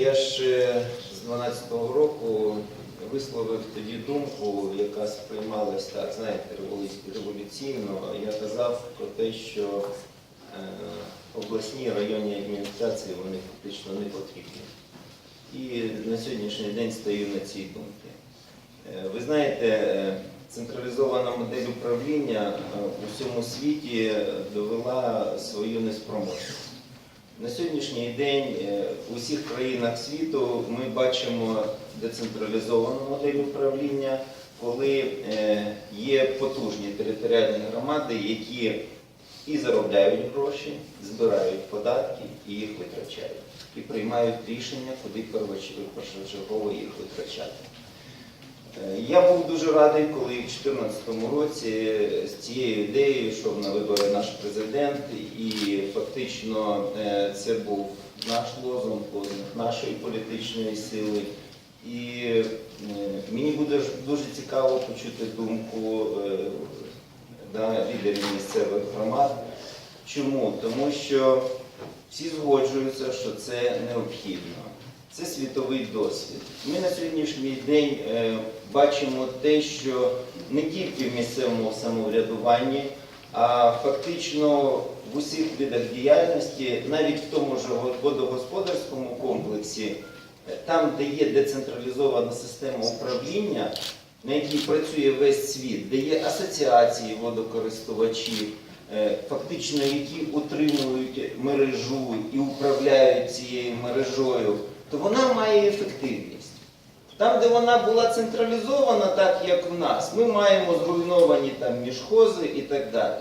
Я ж е, з 12-го року висловив тоді думку, яка сприймалась так, знаєте, революційно. Я казав про те, що е, обласні районні адміністрації вони фактично не потрібні. І на сьогоднішній день стою на цій думці. Е, Ви знаєте, е, централізована модель управління у всьому світі довела свою неспроможність. На сьогоднішній день е, у всіх країнах світу ми бачимо децентралізовану модель управління, коли е, є потужні територіальні громади, які і заробляють гроші, збирають податки і їх витрачають. І приймають рішення, куди першочергово їх витрачати. Е, Я був дуже радий, коли в 2014 році з цією ідеєю йшов на вибори наш президент, і фактично е, це був наш лозунг, лозунг нашої політичної сили. І е, мені буде дуже цікаво почути думку да, лідерів місцевих громад. Чому? Тому що всі згоджуються, що це необхідно. Це світовий досвід. Ми на сьогоднішній день е, бачимо те, що не тільки в місцевому самоврядуванні, а фактично в усіх видах діяльності, навіть в тому ж водогосподарському комплексі, е, там, де є децентралізована система управління, на якій працює весь світ, де є асоціації водокористувачів, е, фактично які утримують мережу і управляють цією мережою, то вона має ефективність. Там, де вона була централізована, так як в нас, ми маємо зруйновані там міжхози і так далі.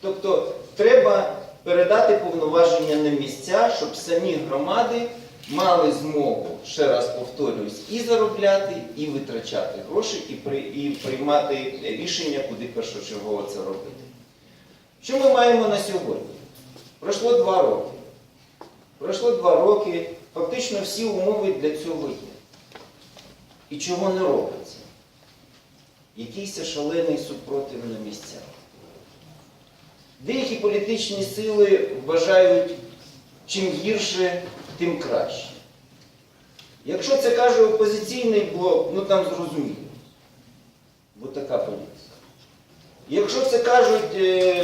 Тобто треба передати повноваження на місця, щоб самі громади мали змогу, ще раз повторююсь, і заробляти, і витрачати гроші, і, при, і приймати рішення, куди першочергово це робити. Що ми маємо на сьогодні? Пройшло два роки. Пройшло два роки, фактично всі умови для цього є. І чого не робиться? Якийсь шалений супротив на місцях. Деякі політичні сили вважають, чим гірше, тим краще. Якщо це каже опозиційний блок, ну там зрозуміло. Бо така політика. Якщо це кажуть е,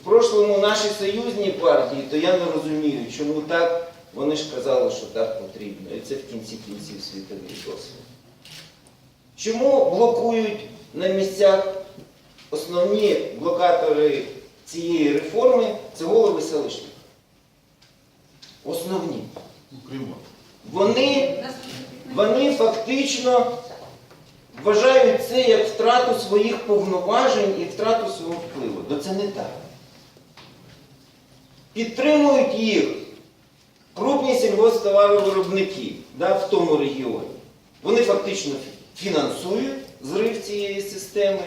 в прошлому наші союзні партії, то я не розумію, чому так. Вони ж казали, що так потрібно. І це в кінці кінців світовий досвід. Чому блокують на місцях основні блокатори цієї реформи це голови селищних? Основні. Вони, вони фактично вважають це як втрату своїх повноважень і втрату свого впливу. То це не так. Підтримують їх крупні сільгосптоваровиробники да, в тому регіоні. Вони фактично фінансують зрив цієї системи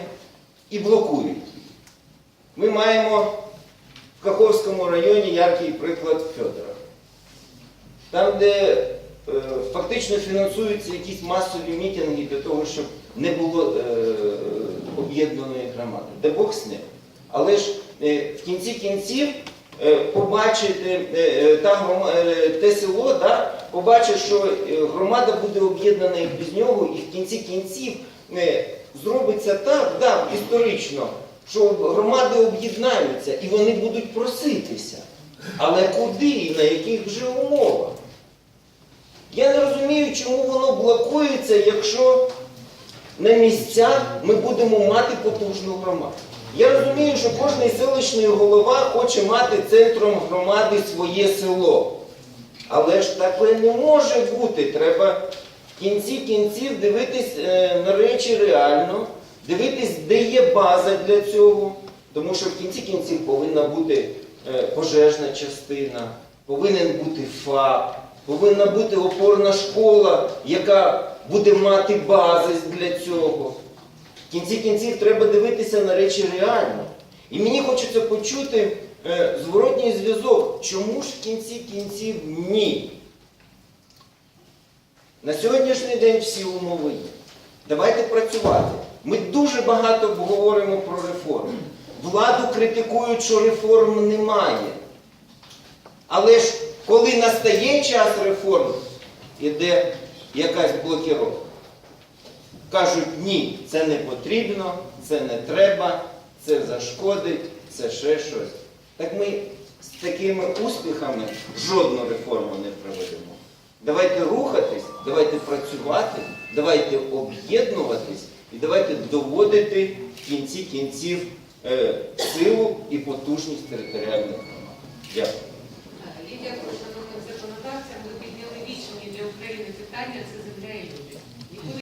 і блокують її. Ми маємо в Каховському районі яркий приклад Федора. Там, де е, фактично фінансуються якісь масові мітинги для того, щоб не було е, об'єднаної громади. Де Бог з ним. Але ж е, в кінці кінців побачити е, е, та е, те село, да, побачить, що е, громада буде об'єднана і без нього, і в кінці кінців е, зробиться так, да, історично, що громади об'єднаються і вони будуть проситися. Але куди і на яких вже умовах? Я не розумію, чому воно блокується, якщо на місцях ми будемо мати потужну громаду. Я розумію, що кожний селищний голова хоче мати центром громади своє село. Але ж таке не може бути. Треба в кінці кінців дивитись е, на речі реально, дивитись, де є база для цього. Тому що в кінці кінців повинна бути е, пожежна частина, повинен бути ФАП, повинна бути опорна школа, яка буде мати базис для цього. Кінці кінців треба дивитися на речі реально. І мені хочеться почути е, зворотній зв'язок. Чому ж в кінці кінців ні? На сьогоднішній день всі умови є. Давайте працювати. Ми дуже багато говоримо про реформи. Владу критикують, що реформ немає. Але ж коли настає час реформ, іде якась блокіровка. Кажуть, ні, це не потрібно, це не треба, це зашкодить, це ще щось. Так ми з такими успіхами жодну реформу не проведемо. Давайте рухатись, давайте працювати, давайте об'єднуватись і давайте доводити в кінці кінців е, силу і потужність територіальних громад. Дякую. Лідія, шановним законодавцям, ви підняли вічні для України питання це земля і люди.